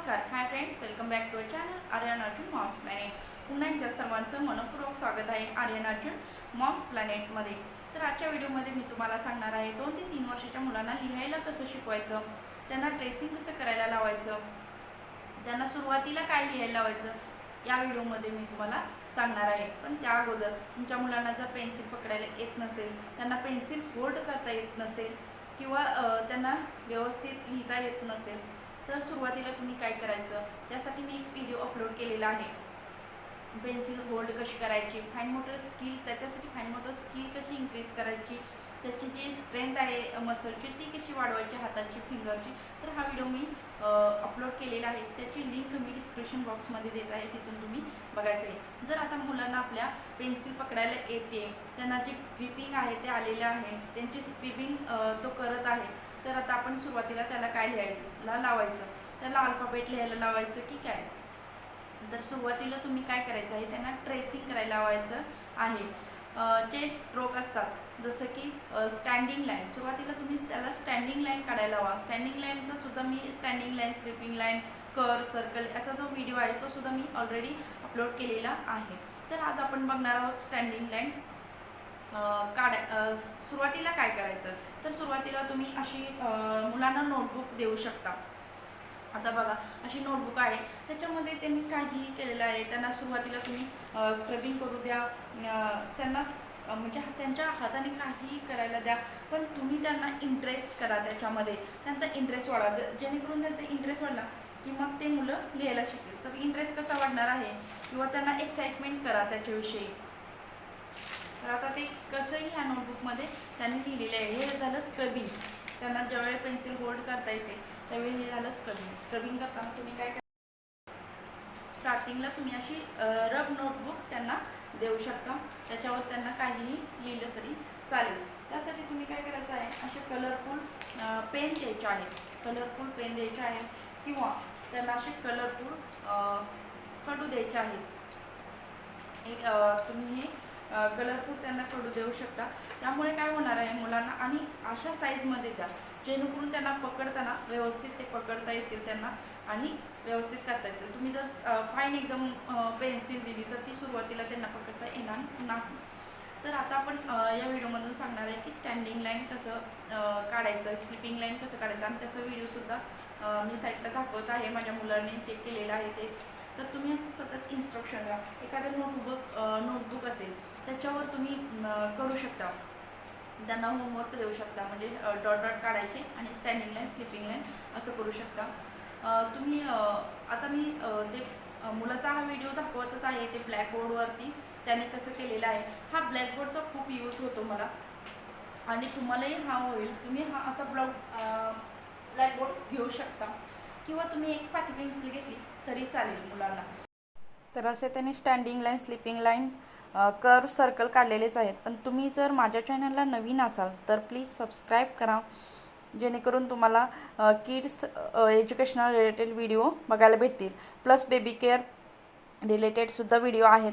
नमस्कार. Hi friends welcome back to a channel Aryan Arjun moms planet पुन्हा एकदा सर्वांचं मनपूर्वक स्वागत आहे आर्यन अर्जुन मॉम्स प्लॅनेटमध्ये तर आजच्या व्हिडिओमध्ये मी तुम्हाला सांगणार आहे दोन ते तीन वर्षाच्या मुलांना लिहायला कसं शिकवायचं त्यांना ट्रेसिंग कसं करायला लावायचं त्यांना सुरुवातीला काय लिहायला लावायचं या व्हिडिओमध्ये मी तुम्हाला सांगणार आहे. पण त्या अगोदर तुमच्या मुलांना जर पेन्सिल पकडायला येत नसेल त्यांना पेन्सिल होल्ड करता येत नसेल किंवा त्यांना व्यवस्थित लिहिता येत नसेल तर सुरुवातीला तुम्ही काय करायचं? त्यासाठी मी एक व्हिडिओ अपलोड केलेला आहे. पेन्सिल होल्ड कशी करायची? फाईन मोटर स्किल त्याच्यासाठी फाईन मोटर स्किल कशी इन्क्रीज करायची? त्याची जी स्ट्रेंथ आहे मसलची ती कशी वाढवायची हाताची फिंगरची तर हा व्हिडिओ मी अपलोड केलेला आहे. त्याची लिंक मी डिस्क्रिप्शन बॉक्समध्ये देत आहे तिथून तुम्ही बघायचं आहे. जर आता मुलांना आपल्या पेन्सिल पकडायला येते त्यांना जे ग्रिपिंग आहे ते आलेलं आहे त्यांची स्क्रिपिंग तो करत आहे तर आता आपण सुरुवातीला त्याला काय लिहायला लावायचं? त्याला अल्फाबेट लिहायला लावायचं की काय? तर सुरुवातीला तुम्ही काय करायचं आहे? त्यांना ट्रेसिंग करायला लावायचं आहे. जे स्ट्रोक असतात जसं की स्टँडिंग लाईन सुरुवातीला तुम्ही त्याला स्टँडिंग लाईन काढायला हवा स्टँडिंग लाईनचा सुद्धा मी standing line sleeping line curve circle याचा जो व्हिडिओ आहे तो सुद्धा मी ऑलरेडी अपलोड केलेला आहे. तर आज आपण बघणार आहोत स्टँडिंग लाईन काढाय सुरुवातीला काय करायचं? तर सुरुवातीला तुम्ही अशी मुलांना नोटबुक देऊ शकता. आता बघा अशी नोटबुक आहे. त्याच्यामध्ये त्यांनी काहीही केलेलं आहे. त्यांना सुरुवातीला तुम्ही स्क्रबिंग करू द्या. त्यांना म्हणजे त्यांच्या हाताने काहीही करायला द्या. पण तुम्ही त्यांना इंटरेस्ट करा त्याच्यामध्ये. त्यांचा इंटरेस्ट वाढवा. जेणेकरून त्यांचा इंटरेस्ट वाढला की मग ते मुलं लिहायला शिकतील. तर इंटरेस्ट कसा वाढणार आहे? किंवा त्यांना एक्साइटमेंट करा त्याच्याविषयी. तर आता ते कसंही ह्या नोटबुकमध्ये त्यांनी लिहिलेलं आहे. हे झालं स्क्रबिंग त्यांना ज्यावेळी पेन्सिल होल्ड करता येते त्यावेळी हे झालं स्क्रबिंग स्क्रबिंग करताना तुम्ही काय स्टार्टिंगला तुम्ही अशी रब नोटबुक त्यांना देऊ शकता. त्याच्यावर त्यांना काहीही लिहिलं तरी चालेल. त्यासाठी तुम्ही काय करायचं आहे असे कलरफुल पेन द्यायचे आहेत. कलरफुल पेन द्यायचे आहेत किंवा त्यांना असे कलरफुल खडू द्यायचे आहेत. एक तुम्ही हे कलरफुल त्यांना कडू देऊ शकता. त्यामुळे काय होणार आहे मुलांना आणि अशा साईजमध्ये द्या जेणेकरून त्यांना पकडताना व्यवस्थित ते पकडता येतील त्यांना आणि व्यवस्थित करता येतील. तुम्ही जर फाईन एकदम पेन्सिल दिली तर ती सुरुवातीला त्यांना पकडता येणार नाही. तर आता आपण या व्हिडिओमधून सांगणार आहे की स्टँडिंग लाईन कसं काढायचं स्लिपिंग लाईन कसं काढायचं आणि त्याचा व्हिडिओसुद्धा मी साईटला दाखवत आहे माझ्या मुलांनी चेक केलेलं आहे ते. तर तुम्ही असं सतत इन्स्ट्रक्शन द्या. एखादं नोटबुक नोटबुक असेल त्याच्यावर तुम्ही करू शकता. त्यांना होमवर्क देऊ शकता. म्हणजे डॉट डॉट काढायचे आणि स्टँडिंग लाईन स्लिपिंग लाईन असं करू शकता. तुम्ही आता मी ते मुलाचा हा व्हिडिओ दाखवतच आहे ते ब्लॅकबोर्डवरती त्याने कसं केलेलं आहे. हा ब्लॅकबोर्डचा खूप यूज होतो मला. आणि तुम्हालाही हा होईल. तुम्ही हा असा ब्लॉक ब्लॅकबोर्ड घेऊ शकता. किंवा तुम्ही एक पाठी पेन्सिल घेतली तरी चालेल मुलांना. तर असे त्याने standing line sleeping line curve circle काढलेलेच आहेत. पण तुम्ही जर माझ्या चॅनलला नवीन असाल तर प्लीज सबस्क्राईब करा. जेणेकरून तुम्हाला किड्स एज्युकेशनल रिलेटेड व्हिडिओ बघायला भेटतील. प्लस बेबी केअर रिलेटेडसुद्धा व्हिडिओ आहेत.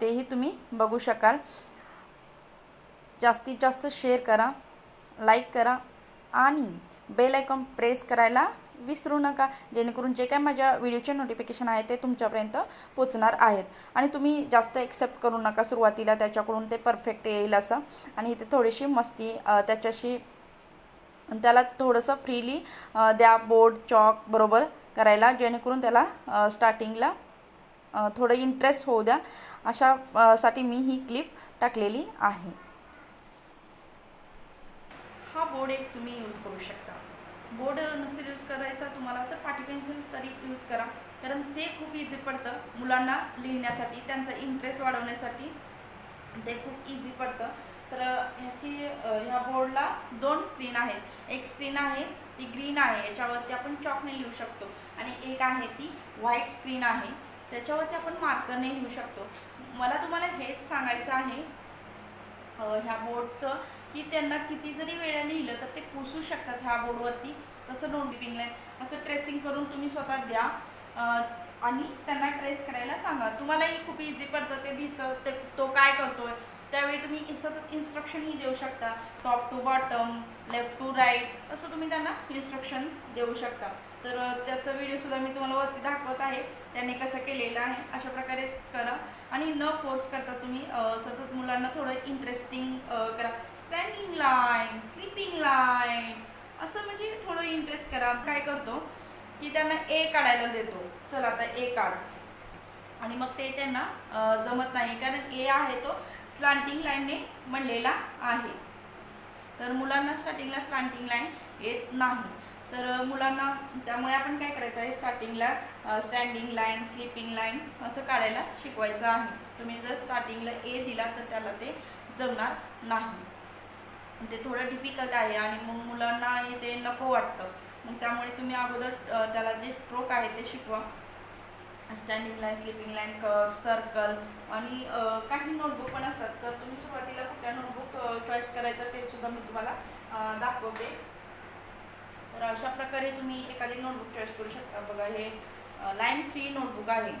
तेही तुम्ही बघू शकाल. जास्तीत जास्त शेअर करा लाईक करा आणि बेल आयकॉन प्रेस करायला विसरू नका. जेणेकरून जे काय माझ्या व्हिडिओचे नोटिफिकेशन आहे ते तुमच्यापर्यंत पोचणार आहेत. आणि तुम्ही जास्त एक्सेप्ट करू नका सुरुवातीला त्याच्याकडून ते परफेक्ट येईल असं. आणि इथे थोडीशी मस्ती त्याच्याशी त्याला थोडंसं फ्रीली द्या बोर्ड चॉक बरोबर करायला जेणेकरून त्याला स्टार्टिंगला थोडं इंटरेस्ट होऊ द्या. अशा साठी मी ही क्लिप टाकलेली आहे. हा बोर्ड एक तुम्ही यूज करू शकता. बोर्ड नसेल यूज करायचा तुम्हाला तर पाठी पेन्सिल तरी यूज करा. कारण ते खूप इझी पडतं मुलांना लिहिण्यासाठी त्यांचा इंटरेस्ट वाढवण्यासाठी. ते खूप इझी पडतं. तर ह्याची ह्या बोर्डला दोन स्क्रीन आहेत. एक स्क्रीन आहे ती ग्रीन आहे याच्यावरती आपण चॉकने लिहू शकतो. आणि एक आहे ती व्हाईट स्क्रीन आहे. त्याच्यावरती आपण मार्करने लिहू शकतो. मला तुम्हाला हेच सांगायचं आहे. ह्या बोर्डचं की त्यांना किती जरी वेळा लिहिलं तर ते पुसू शकतात ह्या बोर्डवरती. तसं नोटिंग लाईन असं ट्रेसिंग करून तुम्ही स्वतः द्या. आणि त्यांना ट्रेस करायला सांगा. तुम्हालाही खूप इझी पडतं ते दिसतं. ते तो काय करतोय? त्यावेळी तुम्ही सतत इन्स्ट्रक्शनही देऊ शकता. Top to bottom left to right असं तुम्ही त्यांना इन्स्ट्रक्शन देऊ शकता. तर त्याचा व्हिडिओसुद्धा मी तुम्हाला वरती दाखवत आहे. त्याने कसं केलेलं आहे अशा प्रकारे करा. आणि न फोर्स करता तुम्ही सतत मुलांना थोडं इंटरेस्टिंग करा. स्टँडिंग लाईन स्लीपिंग लाईन असं म्हणजे थोडं इंटरेस्ट करा. काय करतो की त्यांना ए काढायला देतो. चला आता ए काढ. आणि मग ते त्यांना जमत नाही. कारण ए आहे तो स्लांटिंग लाईनने म्हणलेला आहे. तर मुलांना स्टार्टिंगला स्लांटिंग लाईन येत नाही. तर मुलांना त्यामुळे आपण काय करायचं आहे? स्टार्टिंगला स्टँडिंग लाईन स्लिपिंग लाईन असं काढायला शिकवायचं आहे. तुम्ही जर स्टार्टिंगला ए दिला तर त्याला ते जमणार नाही. ते थोडं डिफिकल्ट आहे आणि मग मुलांना ते नको वाटतं. मग त्यामुळे तुम्ही अगोदर त्याला जे स्ट्रोक आहे ते शिकवा. Standing line sleeping line curve circle आणि काही नोटबुक पण असतात. तर तुम्ही सुरुवातीला कुठल्या नोटबुक चॉईस करायचं ते सुद्धा मी तुम्हाला दाखवते. तर अशा प्रकारे तुम्ही एखादी नोटबुक चॉईस करू शकता. बघा हे लाईन फ्री नोटबुक आहे.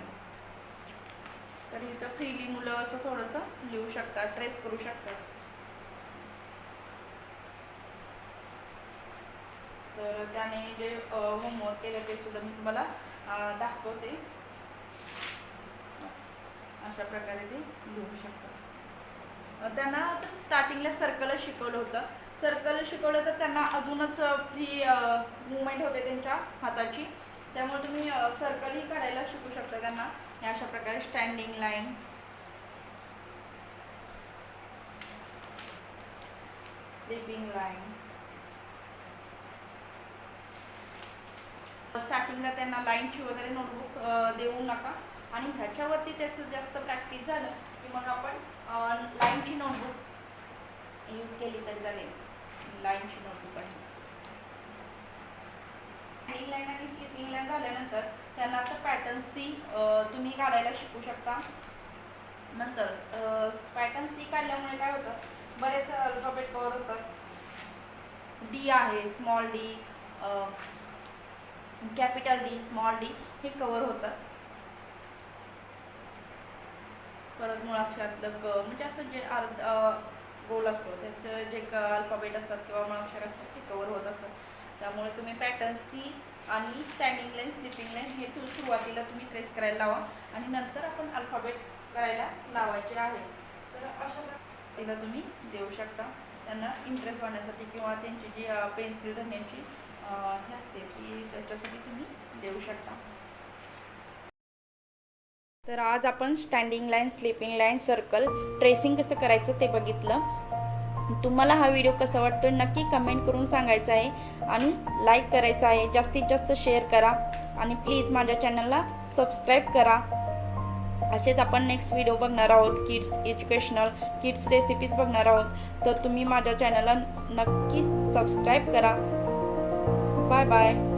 तर इथं फ्रीली मुलं असं थोडंसं लिहू शकतात ट्रेस करू शकतात. तर त्याने जे होमवर्क केलं ते सुद्धा मी तुम्हाला दाखवते. अशा प्रकारे ते लिहू शकतात त्यांना तर स्टार्टिंगला सर्कलच शिकवलं होतं. सर्कल शिकवलं तर त्यांना अजूनच फ्री मुवमेंट होते त्यांच्या हाताची. त्यामुळे तुम्ही सर्कलही काढायला शिकू शकता त्यांना. या अशा प्रकारे स्टँडिंग लाईन स्लिपिंग लाईन स्टार्टिंगला त्यांना लाईनची वगैरे नोटबुक देऊ नका. आणि ह्याच्यावरती त्याचं जास्त प्रॅक्टिस झालं की मग आपण लाईनची नोटबुक यूज केली तरी चालेल. लाईनची नोटबुक आहे. हँडिंग लाईन आणि स्लिपिंग लाईन झाल्यानंतर त्यांना असं पॅटर्न सी तुम्ही काढायला शिकू शकता. नंतर पॅटर्न सी काढल्यामुळे काय होतं? बरेच अल्फाबेट कवर होतात. डी आहे small D capital D small D हे कवर होतात परत मुळाक्षरातलं क म्हणजे असं जे अर्ध गोल असतो त्याचं जे क अल्फाबेट असतात किंवा मुळाक्षर असतात ते कवर होत असतात. त्यामुळे तुम्ही पॅटर्न सी आणि स्टँडिंग लाईन स्लिपिंग लाईन हे तू सुरुवातीला तुम्ही ट्रेस करायला लावा आणि नंतर आपण अल्फाबेट करायला लावायचे आहे. तर अशा तिला तुम्ही देऊ शकता. त्यांना इंटरेस्ट वाढण्यासाठी किंवा त्यांची जी पेन्सिल धरण्याची हे असते की त्याच्यासाठी तुम्ही देऊ शकता. तर आज आपण standing line sleeping line circle tracing कसं करायचं ते बघितलं. तुम्हाला हा व्हिडिओ कसा वाटतो नक्की कमेंट करून सांगायचा आहे आणि लाईक करायचा आहे. जास्तीत जास्त शेअर करा आणि प्लीज माझ्या चॅनलला सबस्क्राईब करा. असेच आपण नेक्स्ट व्हिडिओ बघणार आहोत किड्स एज्युकेशनल किड्स रेसिपीज बघणार आहोत. तर तुम्ही माझ्या चॅनलला नक्की सबस्क्राईब करा. 拜拜。